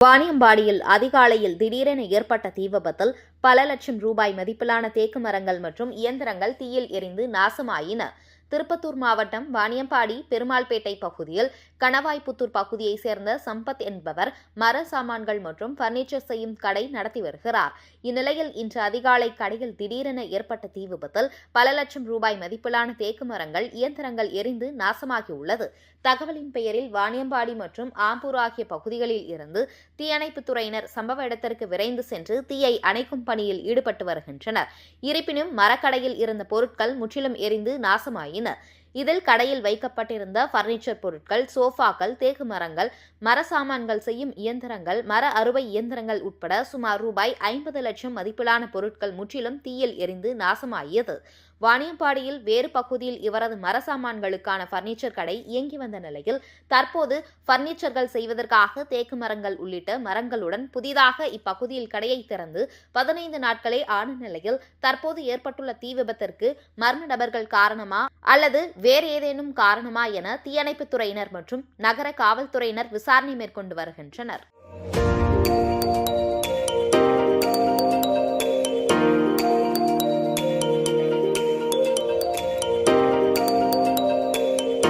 வாணியம்பாடியில் அதிகாலையில் திடீரென ஏற்பட்ட தீ விபத்தில் பல லட்சம் ரூபாய் மதிப்பிலான தேக்கு மரங்கள் மற்றும் இயந்திரங்கள் தீயில் எரிந்து நாசமாயின. திருப்பத்தூர் மாவட்டம் வாணியம்பாடி பெருமாள்பேட்டை பகுதியில் கணவாய்புத்தூர் பகுதியைச் சேர்ந்த சம்பத் என்பவர் மர சாமான்கள் மற்றும் பர்னிச்சர் செய்யும் கடை நடத்தி வருகிறார். இந்நிலையில் இன்று அதிகாலை கடையில் திடீரென ஏற்பட்ட தீ விபத்தில் பல லட்சம் ரூபாய் மதிப்பிலான தேக்கு மரங்கள் இயந்திரங்கள் எரிந்து நாசமாகியுள்ளது. தகவலின் பெயரில் வாணியம்பாடி மற்றும் ஆம்பூர் ஆகிய பகுதிகளில் இருந்து தீயணைப்புத் துறையினர் சம்பவ இடத்திற்கு விரைந்து சென்று தீயை அணைக்கும் பணியில் ஈடுபட்டு வருகின்றனர். இருப்பினும் மரக்கடையில் இருந்த பொருட்கள் முற்றிலும் எரிந்து நாசமாயின. Nợ இதில் கடையில் வைக்கப்பட்டிருந்த பர்னிச்சர் பொருட்கள் சோஃபாக்கள் தேக்கு மரங்கள் மர சாமான்கள் செய்யும் இயந்திரங்கள் மர அறுவை இயந்திரங்கள் உட்பட சுமார் ரூபாய் ஐம்பது லட்சம் மதிப்பிலான பொருட்கள் முற்றிலும் தீயில் எரிந்து நாசமாகியது வாணியம்பாடியில் வேறு பகுதியில் இவரது மர சாமான்களுக்கான பர்னிச்சர் கடை இயங்கி வந்த நிலையில் தற்போது பர்னிச்சர்கள் செய்வதற்காக தேக்கு மரங்கள் உள்ளிட்ட மரங்களுடன் புதிதாக இப்பகுதியில் கடையை திறந்து பதினைந்து நாட்களே ஆன நிலையில் தற்போது ஏற்பட்டுள்ள தீ விபத்திற்கு மர்ம நபர்கள் காரணமா அல்லது வேறு ஏதேனும் காரணமா என தீயணைப்புத் துறையினர் மற்றும் நகர காவல்துறையினர் விசாரணை மேற்கொண்டு வருகின்றனர்.